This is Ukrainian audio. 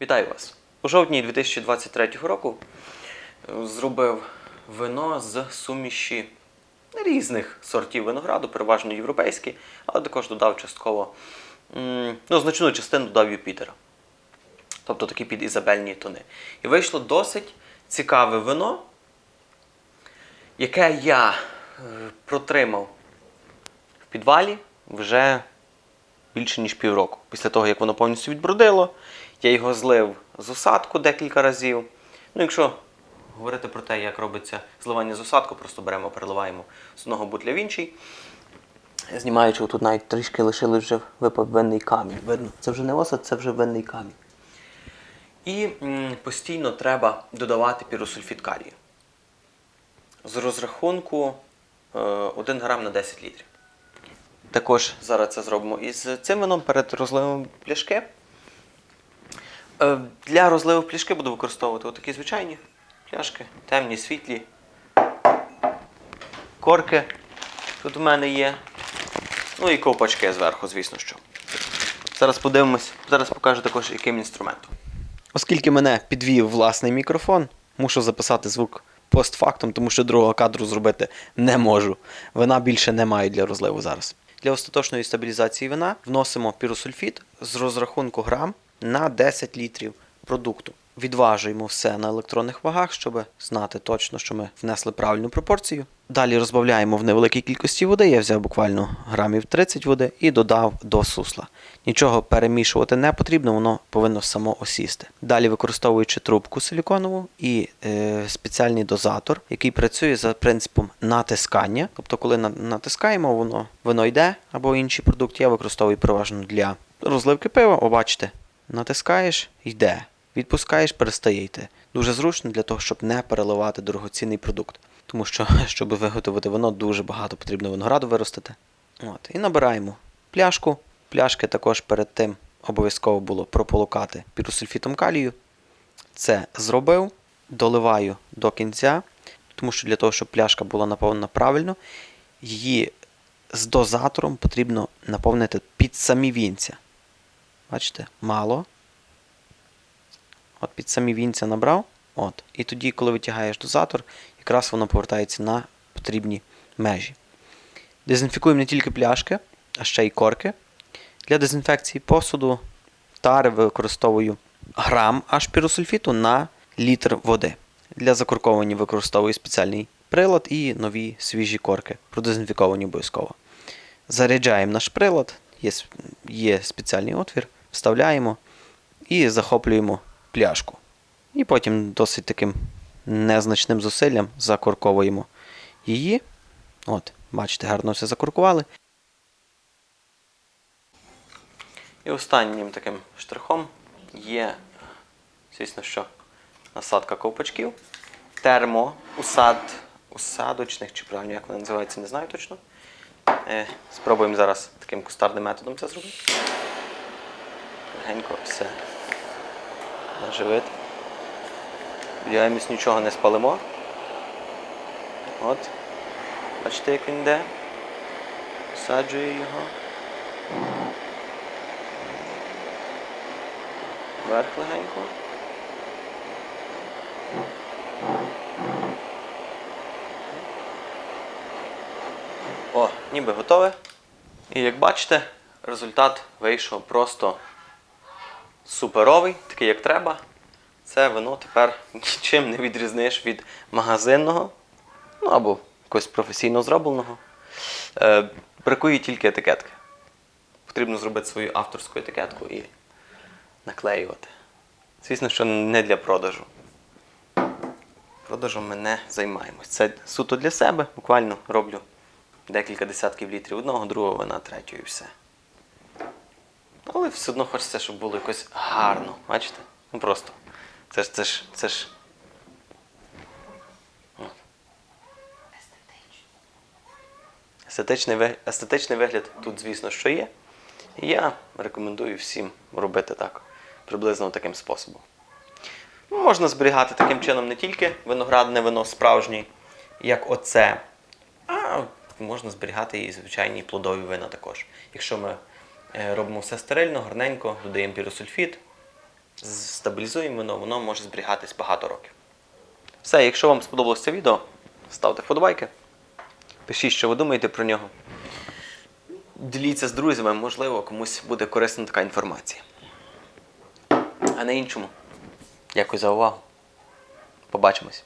Вітаю вас! У жовтні 2023 року е, зробив вино з суміші різних сортів винограду, переважно європейські, але також додав частково ну, значну частину додав Юпітера. Тобто такі під ізабельні тони. І вийшло досить цікаве вино, яке я е, протримав в підвалі вже більше ніж півроку. Після того, як воно повністю відбродило, я його злив з осадку декілька разів. Ну, якщо говорити про те, як робиться зливання з осадку, просто беремо, переливаємо з одного бутля в інший. Знімаючи, тут навіть трішки лишили вже випав винний камінь. Видно, це вже не осад, це вже винний камінь. І постійно треба додавати піросульфід калію. З розрахунку е, 1 грам на 10 літрів. Також зараз це зробимо із цим вином перед розливом пляшки. Е, Для розливу пляшки буду використовувати отакі звичайні пляшки, темні, світлі. Корки тут у мене є. Ну і ковпачки зверху, звісно що. Зараз подивимось, зараз покажу також яким інструментом. Оскільки мене підвів власний мікрофон, мушу записати звук постфактум, тому що другого кадру зробити не можу. Вина більше не маю для розливу зараз. Для остаточної стабілізації вина вносимо піросульфід з розрахунку грам на 10 літрів продукту. Відважуємо все на електронних вагах, щоб знати точно, що ми внесли правильну пропорцію. Далі розбавляємо в невеликій кількості води. Я взяв буквально грамів 30 води і додав до сусла. Нічого перемішувати не потрібно, воно повинно само осісти. Далі використовуючи трубку силіконову і е, спеціальний дозатор, який працює за принципом натискання. Тобто, коли на- натискаємо, воно воно йде або інші продукти. Я використовую переважно для розливки пива. Бачите, натискаєш, йде. Відпускаєш, перестає йти. Дуже зручно для того, щоб не переливати дорогоцінний продукт. Тому що, щоб виготовити вино, дуже багато потрібно винограду виростити. От. І набираємо пляшку. Пляшки також перед тим обов'язково було прополукати піросульфітом калію. Це зробив, доливаю до кінця, тому що для того, щоб пляшка була наповнена правильно, її з дозатором потрібно наповнити під самі вінця. Бачите, мало. От під самі вінця набрав. От. І тоді, коли витягаєш дозатор, якраз воно повертається на потрібні межі. Дезінфікуємо не тільки пляшки, а ще й корки. Для дезінфекції посуду тари використовую грам ашпіросульфіту на літр води. Для закорковування використовую спеціальний прилад і нові свіжі корки, продезінфіковані обов'язково. Заряджаємо наш прилад, є, є спеціальний отвір, вставляємо і захоплюємо пляшку. І потім досить таким незначним зусиллям закорковуємо її. От, бачите, гарно все закоркували. І останнім таким штрихом є, звісно, що насадка ковпачків, термо, усад, усадочних, чи правильно як вони називаються, не знаю точно. Е, спробуємо зараз таким кустарним методом це зробити. Легенько все наживити. Сподіваємось, нічого не спалимо. От. Бачите, як він йде. Саджую його. Вверх легенько. О, ніби готове. І як бачите, результат вийшов просто суперовий, такий як треба. Це вино тепер нічим не відрізниш від магазинного, ну або якогось професійно зробленого. Е, бракує тільки етикетки. Потрібно зробити свою авторську етикетку і наклеювати. Звісно, що не для продажу. Продажем ми не займаємось. Це суто для себе. Буквально роблю декілька десятків літрів одного, другого вина, третього і все. Але все одно хочеться, щоб було якось гарно. Бачите? Ну просто. Це ж це ж це ж. Естетичний, виг- естетичний вигляд тут, звісно, що є. Я рекомендую всім робити так, приблизно таким способом. Ну, Можна зберігати таким чином не тільки виноградне вино справжнє, як оце, а можна зберігати і звичайні плодові вина також. Якщо ми робимо все стерильно, гарненько, додаємо піросульфід, стабілізуємо воно, воно може зберігатись багато років. Все, якщо вам сподобалось це відео, ставте вподобайки. Пишіть, що ви думаєте про нього. Діліться з друзями, можливо, комусь буде корисна така інформація. А на іншому, дякую за увагу. Побачимось.